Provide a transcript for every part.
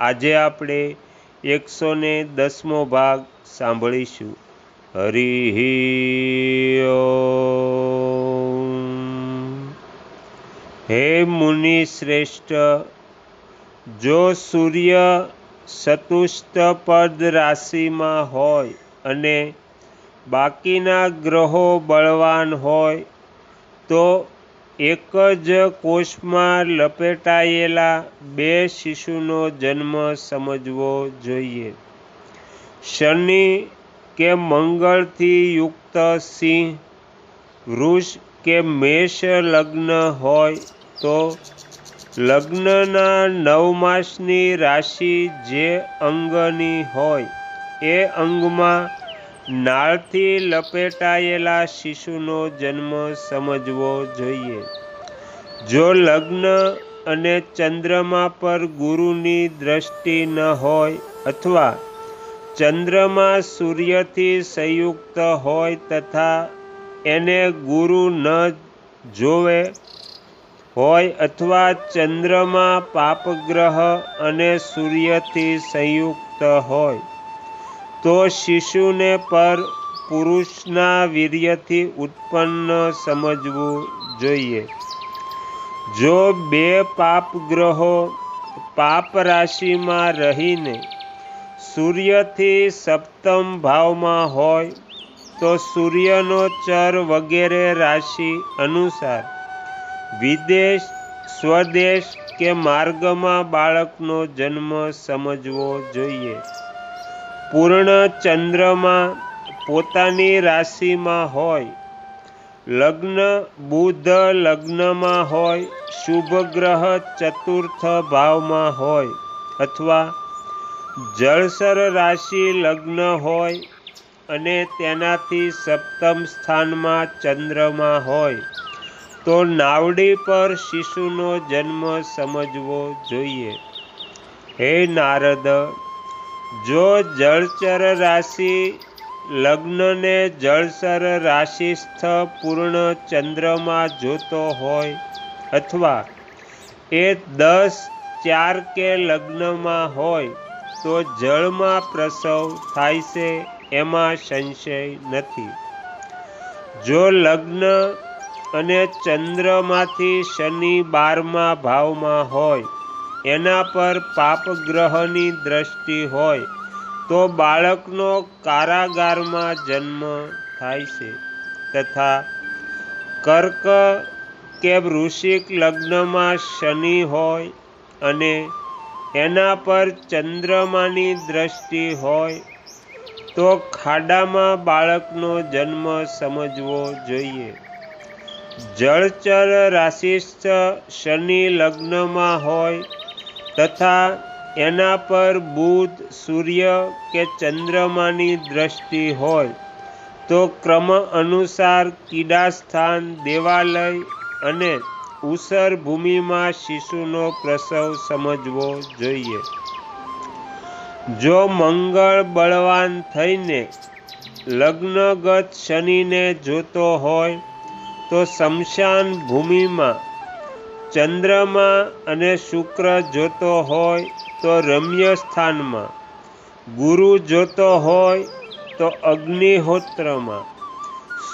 આજે આપણે એકસો ને દસમો ભાગ સાંભળીશું. હરિ હે મુનિ શ્રેષ્ઠ, જો સૂર્ય ચતુષ્ટપદ રાશિમાં હોય અને બાકીના ગ્રહો બળવાન હોય, તો એક જ કોષમાં લપેટાયેલા બે શિશુનો જન્મ સમજવો જોઈએ. શનિ કે મંગળથી યુક્ત સિંહ, વૃષ કે મેષ લગ્ન હોય તો લગ્નના નવ માસની રાશિ જે અંગની હોય એ અંગમાં નાળથી લપેટાયેલા શિશુનો જન્મ સમજવો જોઈએ. જો લગ્ન અને ચંદ્રમા પર ગુરુની દ્રષ્ટિ ન હોય અથવા ચંદ્રમા સૂર્યથી સંયુક્ત હોય તથા એને ગુરુ ન જોવે હોય અથવા ચંદ્રમા પાપગ્રહ અને સૂર્યથી સંયુક્ત હોય તો શિશુને પર પુરુષના વીર્યથી ઉત્પન્ન સમજવું જોઈએ. જો બે પાપ ગ્રહો પાપ રાશિમાં રહીને સૂર્યથી સપ્તમ ભાવમાં હોય, તો સૂર્યનો ચર વગેરે રાશિ અનુસાર વિદેશ, સ્વદેશ કે માર્ગમાં બાળકનો જન્મ સમજવો જોઈએ. પૂર્ણ ચંદ્રમાં પોતાની રાશિમાં હોય, લગ્ન, બુધ લગ્નમાં હોય, શુભ ગ્રહ ચતુર્થ ભાવમાં હોય અથવા જળસર રાશિ લગ્ન હોય અને તેનાથી સપ્તમ સ્થાનમાં ચંદ્રમાં હોય, તો નાવડી પર શિશુનો જન્મ સમજવો જોઈએ. હે નારદ જો જળચર રાશિ લગ્નને જળસર રાશિસ્થ પૂર્ણ ચંદ્રમાં જોતો હોય અથવા એ દસ ચાર કે લગ્નમાં હોય તો જળમાં પ્રસવ થાય છે એમાં સંશય નથી. જો લગ્ન અને ચંદ્રમાંથી શનિ બારમા ભાવમાં હોય એના પર પાપગ્રહની દ્રષ્ટિ હોય, તો બાળકનો કારાગારમાં જન્મ થાય છે. તથા કર્ક કે વૃશ્ચિક લગ્નમાં શનિ હોય અને એના પર ચંદ્રમાની દ્રષ્ટિ હોય, તો ખાડામાં બાળકનો જન્મ સમજવો જોઈએ. જળચર રાશિસ્થ શનિ લગ્નમાં હોય તથા એના પર બુધ, સૂર્ય કે ચંદ્રમાની દ્રષ્ટિ હોય, તો ક્રમ અનુસાર કીડાસ્થાન, દેવાલય અને ઉસર ભૂમિમાં શિશુનો પ્રસવ સમજવો જોઈએ. જો મંગળ બળવાન થઈને લગ્નગત શનિને જોતો હોય, તો શમશાન ભૂમિમાં ચંદ્રમા અને શુક્ર જોતો હોય તો રમ્ય સ્થાનમાં ગુરુ જોતો હોય તો અગ્નિહોત્રમાં.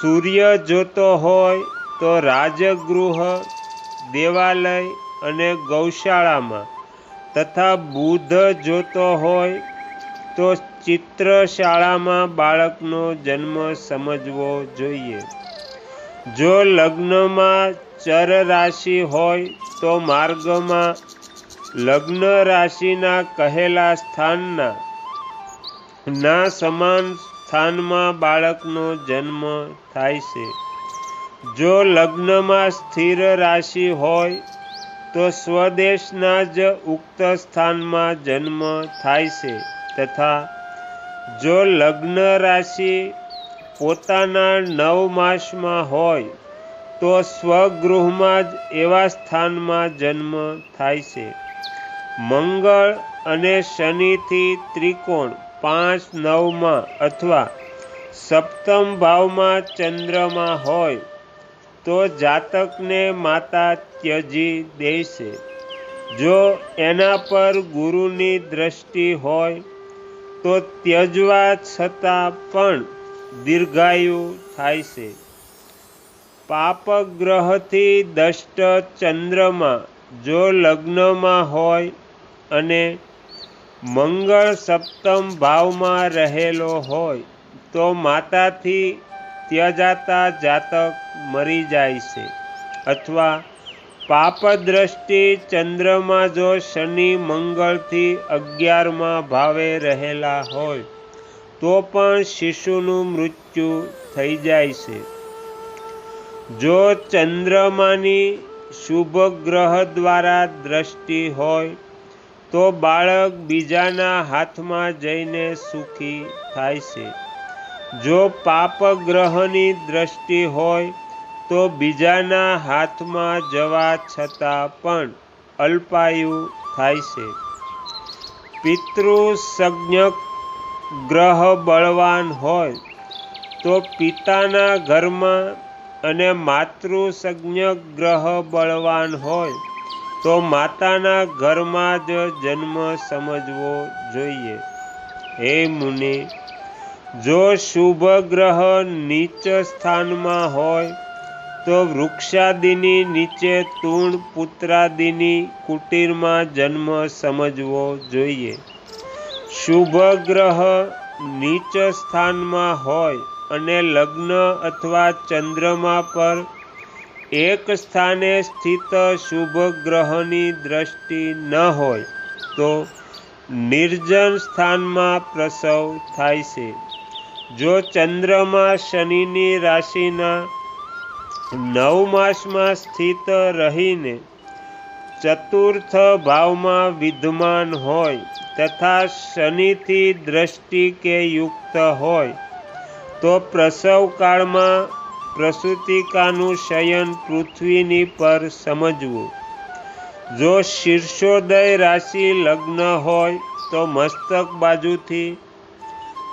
સૂર્ય જોતો હોય તો રાજગૃહ, દેવાલય અને ગૌશાળામાં. તથા બુધ જોતો હોય તો ચિત્રશાળામાં બાળકનો જન્મ સમજવો જોઈએ. જો લગ્નમાં ચર રાશિ હોય તો માર્ગમાં લગ્ન રાશિના કહેલા સ્થાનના, ના સમાન સ્થાનમાં બાળકનો જન્મ થાય છે. જો લગ્નમાં સ્થિર રાશિ હોય તો સ્વદેશના જ ઉક્ત સ્થાનમાં જન્મ થાય છે તથા જો લગ્ન રાશિ પોતાના નવ માસમાં હોય, તો સ્વગૃહમાં જ એવા સ્થાનમાં જન્મ થાય છે. મંગળ અને શનિથી ત્રિકોણ પાંચ નવમાં અથવા સપ્તમ ભાવમાં ચંદ્રમાં હોય, તો જાતકને માતા ત્યજી દેશે જો એના પર ગુરુની દ્રષ્ટિ હોય, તો ત્યજવા છતાં પણ દીર્ઘાયુ થાય છે. પાપગ્રહથી દષ્ટ ચંદ્રમાં જો લગ્નમાં હોય અને મંગળ સપ્તમ ભાવમાં રહેલો હોય, તો માતાથી ત્યજાતા જાતક મરી જાય છે. અથવા પાપદ્રષ્ટિ ચંદ્રમાં જો શનિ મંગળથી અગિયારમાં ભાવે રહેલા હોય તો પણ શિશુનું મૃત્યુ થઈ જાય છે. જો ચંદ્રમાની શુભ ગ્રહ દ્વારા દ્રષ્ટિ હોય, તો બાળક બીજાના હાથમાં જઈને સુખી થાય છે. જો પાપ ગ્રહની દ્રષ્ટિ હોય, તો બીજાના હાથમાં જવા છતાં પણ અલ્પાયુ થાય છે. પિતૃ સંજ્ઞક ગ્રહ બળવાન હોય, તો પિતાના ઘરમાં અને માતૃસજ્ઞ ગ્રહ બળવાન હોય, તો માતાના ઘરમાં જ જન્મ સમજવો જોઈએ. હે મુનિ, જો શુભ ગ્રહ નીચ સ્થાનમાં હોય, તો વૃક્ષાદિની નીચે તૂણ પુત્રાદિની કુટીરમાં જન્મ સમજવો જોઈએ. શુભ ગ્રહ નીચ સ્થાનમાં હોય અને લગ્ન અથવા ચંદ્રમા પર એક સ્થાને સ્થિત શુભ ગ્રહની દ્રષ્ટિ ન હોય, તો નિર્જન સ્થાનમાં પ્રસવ થાય છે. જો ચંદ્રમાં શનિની રાશિના નવ માસમાં સ્થિત રહીને ચતુર્થ ભાવમાં વિદ્યમાન હોય તથા શનિથી દ્રષ્ટિ કે યુક્ત હોય, તો પ્રસવકાળમાં પ્રસૂતિકાનું શયન પૃથ્વીની પર સમજવું. જો શીર્ષોદય રાશિ લગ્ન હોય, તો મસ્તક બાજુથી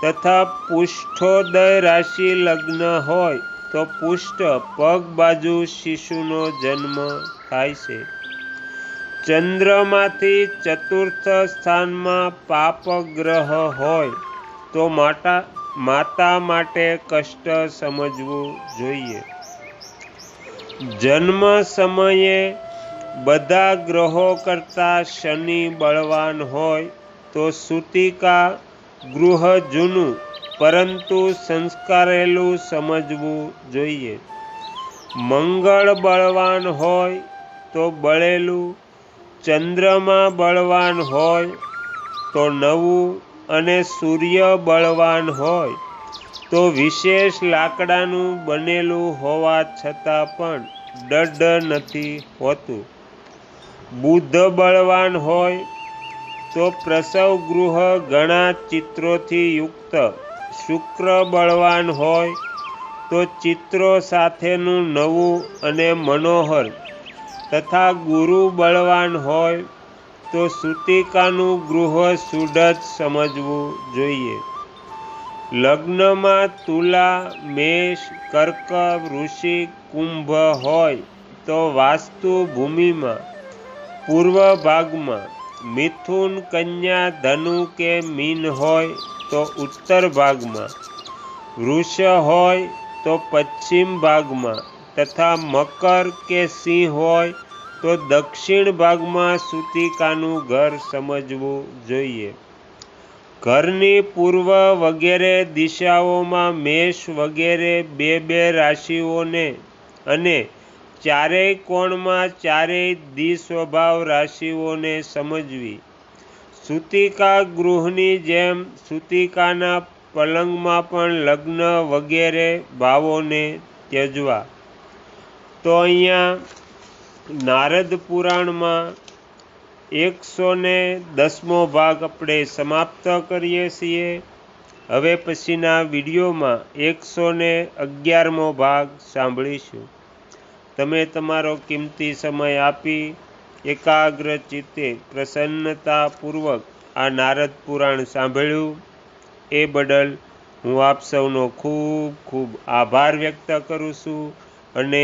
તથા પુષ્ઠોદય રાશિ લગ્ન હોય, તો પુષ્ઠ પગ બાજુ શિશુનો જન્મ થાય છે. ચંદ્રમાંથી ચતુર્થ સ્થાનમાં પાપ ગ્રહ હોય, તો માતા માતા માટે કષ્ટ સમજવું જોઈએ. જન્મ સમયે બધા ગ્રહો કરતાં શનિ બળવાન હોય, તો સૂતિકા ગૃહ જૂનું, પરંતુ સંસ્કારેલું સમજવું જોઈએ. મંગળ બળવાન હોય, તો બળેલું ચંદ્રમાં બળવાન હોય તો નવું અને સૂર્ય બળવાન હોય તો વિશેષ લાકડાનું બનેલું હોવા છતાં પણ ડડ નથી હોતું. બુદ્ધ બળવાન હોય તો પ્રસવ ગૃહ ઘણા ચિત્રોથી યુક્ત. શુક્ર બળવાન હોય તો ચિત્રો સાથેનું નવું અને મનોહર. તથા ગુરુ બળવાન હોય, તો સૂતિકાનું ગૃહ સુડત સમજવું જોઈએ. લગ્નમાં તુલા, મેષ, કર્ક ઋષિ કુંભ હોય, તો વાસ્તુ ભૂમિમાં, પૂર્વ ભાગમાં, મિથુન, કન્યા, ધનુ કે મીન હોય, તો ઉત્તર ભાગમાં, વૃષ હોય, તો પશ્ચિમ ભાગમાં તથા મકર કે સિંહ હોય તો દક્ષિણ ભાગમાં સૂતિકાનું ઘર સમજવું જોઈએ. ઘરની પૂર્વ વગેરે દિશાઓમાં મેષ વગેરે બે બે રાશિઓને અને ચારેય કોણમાં ચારેય દિસ્વભાવ રાશિઓને સમજવી. સૂતિકા ગૃહની જેમ સૂતિકાના પલંગમાં પણ લગ્ન વગેરે ભાવોને ત્યજવા. તો અહીંયા નારદ પુરાણમાં એકસો ને દસમો ભાગ આપણે સમાપ્ત કરીએ છીએ. હવે પછીના વિડીયોમાં એકસો ને અગિયારમો ભાગ સાંભળીશું. તમે તમારો કિંમતી સમય આપી એકાગ્ર ચિત્તે પ્રસન્નતાપૂર્વક આ નારદ પુરાણ સાંભળ્યું. એ બદલ હું આપ સૌનો ખૂબ ખૂબ આભાર વ્યક્ત કરું છું અને